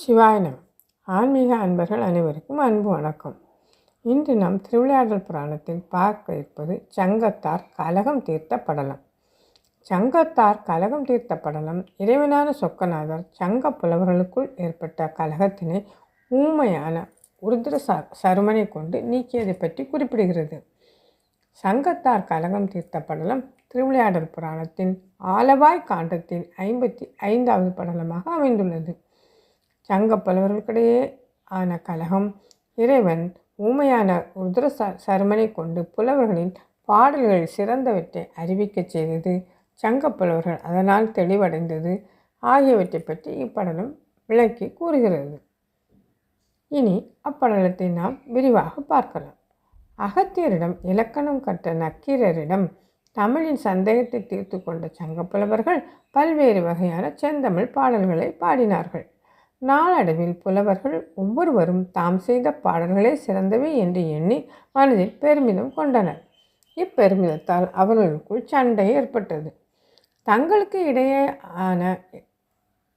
சிவாயனம். ஆன்மீக அன்பர்கள் அனைவருக்கும் அன்பு வணக்கம். இன்று நாம் திருவிளையாடல் புராணத்தில் பார்க்க இருப்பது சங்கத்தார் கலகம் தீர்த்த படலம். சங்கத்தார் கலகம் தீர்த்த படலம் இறைவனான சொக்கநாதர் சங்க புலவர்களுக்குள் ஏற்பட்ட கலகத்தினை ஊமையான உருத்திர ச சருமனை கொண்டு நீக்கியதை பற்றி குறிப்பிடுகிறது. சங்கத்தார் கலகம் தீர்த்த படலம் திருவிளையாடல் புராணத்தின் ஆலவாய் காண்டத்தின் ஐம்பத்தி ஐந்தாவது படலமாக அமைந்துள்ளது. சங்க புலவர்களுக்கிடையே ஆன கலகம் இறைவன் ஊமையான ருத்ர ச சருமனை கொண்டு புலவர்களின் பாடல்கள் சிறந்தவற்றை அறிவிக்கச் செய்தது. சங்க புலவர்கள் அதனால் தெளிவடைந்தது. ஆகியவற்றை பற்றி இப்படலம் விளக்கி கூறுகிறது. இனி அப்படலத்தை நாம் விரிவாக பார்க்கலாம். அகத்தியரிடம் இலக்கணம் கற்ற நக்கீரரிடம் தமிழின் சந்தேகத்தை தீர்த்து கொண்ட சங்கப்புலவர்கள் பல்வேறு வகையான செந்தமிழ் பாடல்களை பாடினார்கள். நாளடைவில் புலவர்கள் ஒவ்வொருவரும் தாம் செய்த பாடல்களே சிறந்தவை என்று எண்ணி மனதில் பெருமிதம் கொண்டனர். இப்பெருமிதத்தால் அவர்களுக்குள் சண்டை ஏற்பட்டது. தங்களுக்கு இடையே ஆன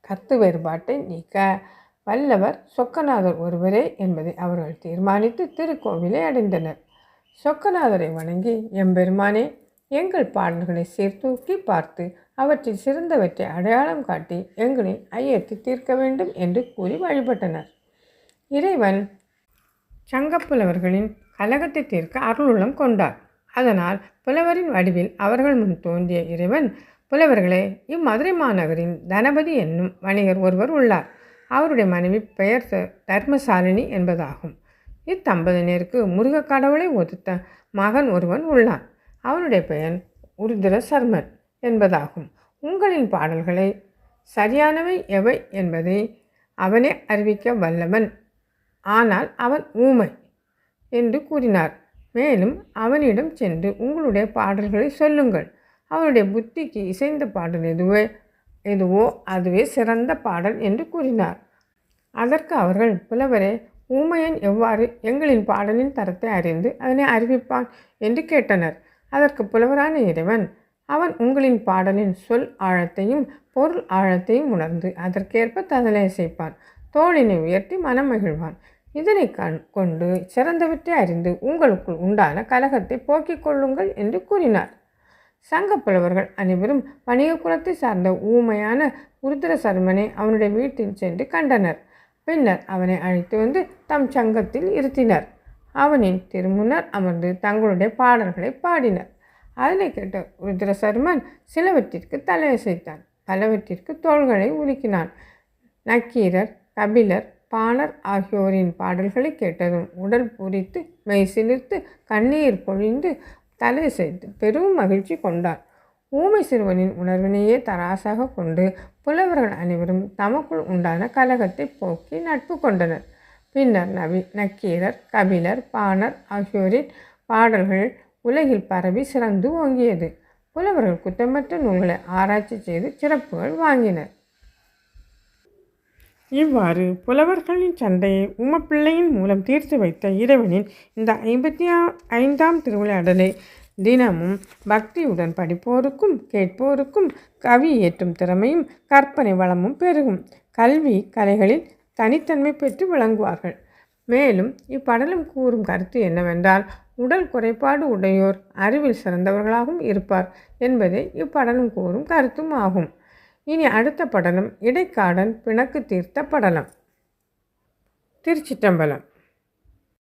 கருத்து வேறுபாட்டை நீக்க வல்லவர் சொக்கநாதர் ஒருவரே என்பதை அவர்கள் தீர்மானித்து திருக்கோவிலை அடைந்தனர். சொக்கநாதரை வணங்கி எம்பெருமானே எங்கள் பாடல்களை சீர்தூக்கி பார்த்து அவற்றில் சிறந்தவற்றை அடையாளம் காட்டி எங்களின் ஐயத்தை தீர்க்க வேண்டும் என்று கூறி வழிபட்டனர். இறைவன் சங்கப்புலவர்களின் கலகத்தை தீர்க்க அருளுள்ளம் கொண்டார். அதனால் புலவரின் வடிவில் அவர்கள் முன் தோன்றிய இறைவன் புலவர்களே இம்மதுரை மாநகரின் தனபதி என்னும் வணிகர் ஒருவர் உள்ளார். அவருடைய மனைவி பெயர் தர்மசாலினி என்பதாகும். இத்தம்பதியினருக்கு முருக கடவுளை ஒதுத்த மகன் ஒருவன் உள்ளான். அவனுடைய பெயர் உருதிர சர்மன் என்பதாகும். உங்களின் பாடல்களை சரியானவை எவை என்பதை அவனே அறிவிக்க வல்லவன். ஆனால் அவன் ஊமை என்று கூறினார். மேலும் அவனிடம் சென்று உங்களுடைய பாடல்களை சொல்லுங்கள். அவனுடைய புத்திக்கு இசைந்த பாடல் எதுவே எதுவோ அதுவே சிறந்த பாடல் என்று கூறினார். அதற்கு அவர்கள் புலவரே ஊமையன் எவ்வாறு எங்களின் பாடலின் தரத்தை அறிந்து அதனை அறிவிப்பான்? என்று கேட்டனர். அதற்கு புலவரான இறைவன். அவன் உங்களின் பாடலின் சொல் ஆழத்தையும் பொருள் ஆழத்தையும் உணர்ந்து அதற்கேற்ப ததலை இசைப்பான் தோளினை உயர்த்தி மனம் மகிழ்வான். இதனை கண் கொண்டு சிறந்தவற்றை அறிந்து உங்களுக்குள் உண்டான கலகத்தை போக்கிக் கொள்ளுங்கள் என்று கூறினார். சங்க புலவர்கள் அனைவரும் வணிக குலத்தை சார்ந்த ஊமையான உருத்திர சர்மனை அவனுடைய வீட்டில் சென்று கண்டனர். பின்னர் அவனை அழைத்து வந்து தம் சங்கத்தில் இருத்தினர். அவனின் திருமுன்னர் அமர்ந்து தங்களுடைய பாடல்களை பாடினர். அதனை கேட்ட ருத்ர சர்மன் சிலவற்றிற்கு தலையசைத்தான். பலவற்றிற்கு தோள்களை உருக்கினான் நக்கீரர் கபிலர் பாணர் ஆகியோரின் பாடல்களை கேட்டதும் உடல் பூரித்து மெய் சிலிர்த்து கண்ணீர் பொழிந்து தலையசைத்து பெரும் மகிழ்ச்சி கொண்டார். ஊமை சிறுவனின் உணர்வினையே தராசாக கொண்டு புலவர்கள் அனைவரும் தமக்குள் உண்டான கலகத்தை போக்கி நட்பு கொண்டனர். பின்னர் நபி நக்கீரர் கபிலர் பாணர் ஆகியோரின் பாடல்கள் உலகில் பரவி சிறந்து ஓங்கியது. புலவர்கள் குற்றமற்ற நூல்களை ஆராய்ச்சி செய்து சிறப்புகள் வாங்கினர். இவ்வாறு புலவர்களின் சண்டையை உமப்பிள்ளையின் மூலம் தீர்த்து வைத்த இறைவனின் இந்த ஐம்பத்தி ஐந்தாம் திருவிளையாடலை தினமும் பக்தியுடன் படிப்போருக்கும் கேட்போருக்கும் கவி ஏற்றும் திறமையும் கற்பனை வளமும் பெருகும். கல்வி கலைகளில் தனித்தன்மை பெற்று விளங்குவார்கள். மேலும் இப்படலம் கூறும் கருத்து என்னவென்றால் உடல் குறைபாடு உடையோர் அறிவில் சிறந்தவர்களாகவும் இருப்பார் என்பதே இப்படலும் கூறும் கருத்தும் ஆகும். இனி அடுத்த படலம் இடைக்காடன் பிணக்கு தீர்த்த படலம். திருச்சிட்டம்பலம்